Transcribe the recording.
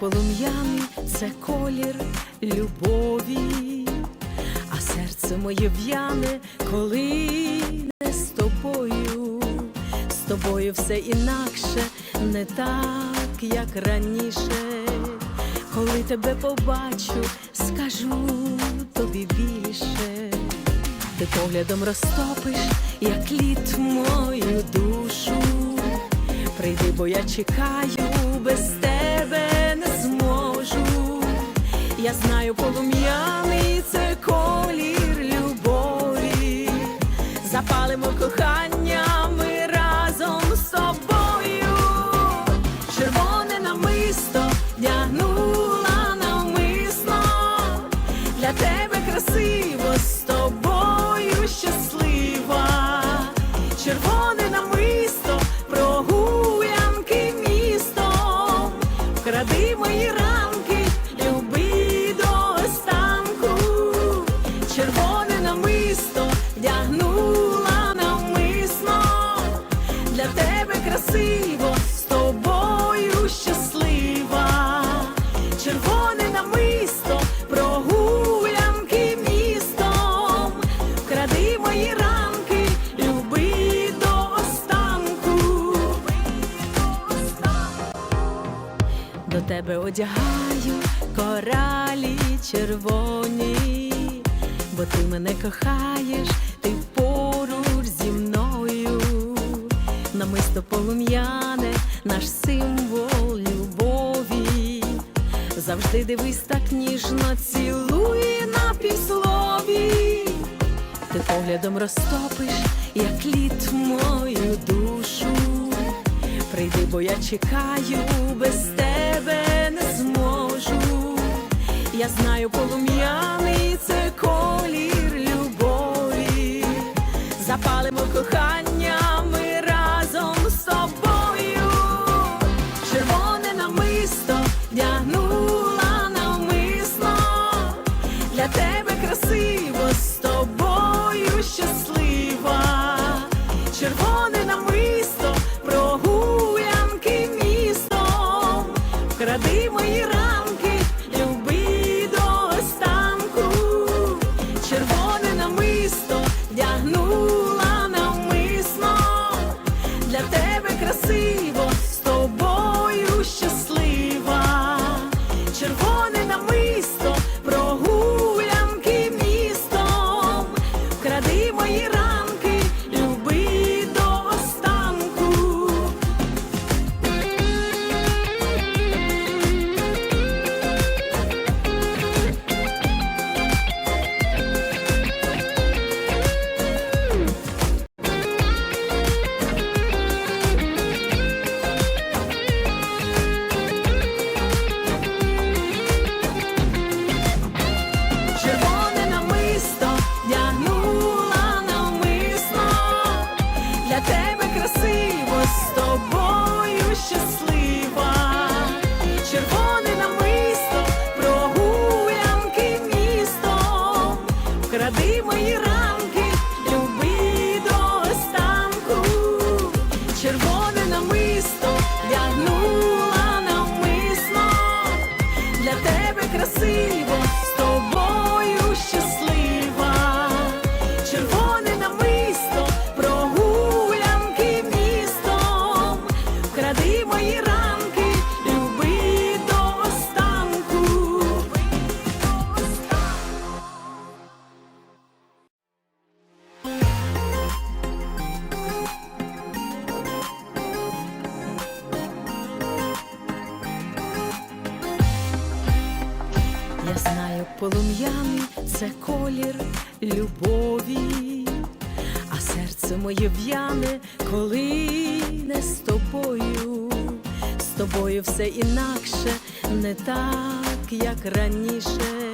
полум'яний це колір любові, а серце моє в'яне, коли не з тобою, з тобою все інакше, не так, як раніше. Коли тебе побачу, скажу тобі більше. Ти поглядом розтопиш, як лід мою душу. Прийди, бо я чекаю, без тебе не зможу. Я знаю, полум'яний це колір любові. Запалимо кохання разом з тобою. Червоне намисто вдягнула навмисно. Для тебе красиво Вкради мої ранки, люби до останку. Червоне намисто вдягнула навмисно. Для тебе красиво з тобою щаслива. Червоне намисто До тебе одягаю коралі червоні, бо ти мене кохаєш, ти поруч зі мною. Намисто полум'яне, наш символ любові. Завжди дивись так ніжно, цілує на півслові. Ти поглядом розтопиш, як лід мою душу. Прийди, бо я чекаю, без тебе не зможу. Я знаю, полум'яний це колір любові. Запалимо кохання ми разом з тобою. Червоне намисто вдягнула навмисно. Для тебе красиво Червоне намисто Я знаю, полум'яний це колір любові, а серце моє в'яне, коли не з тобою, з тобою все інакше, не так, як раніше.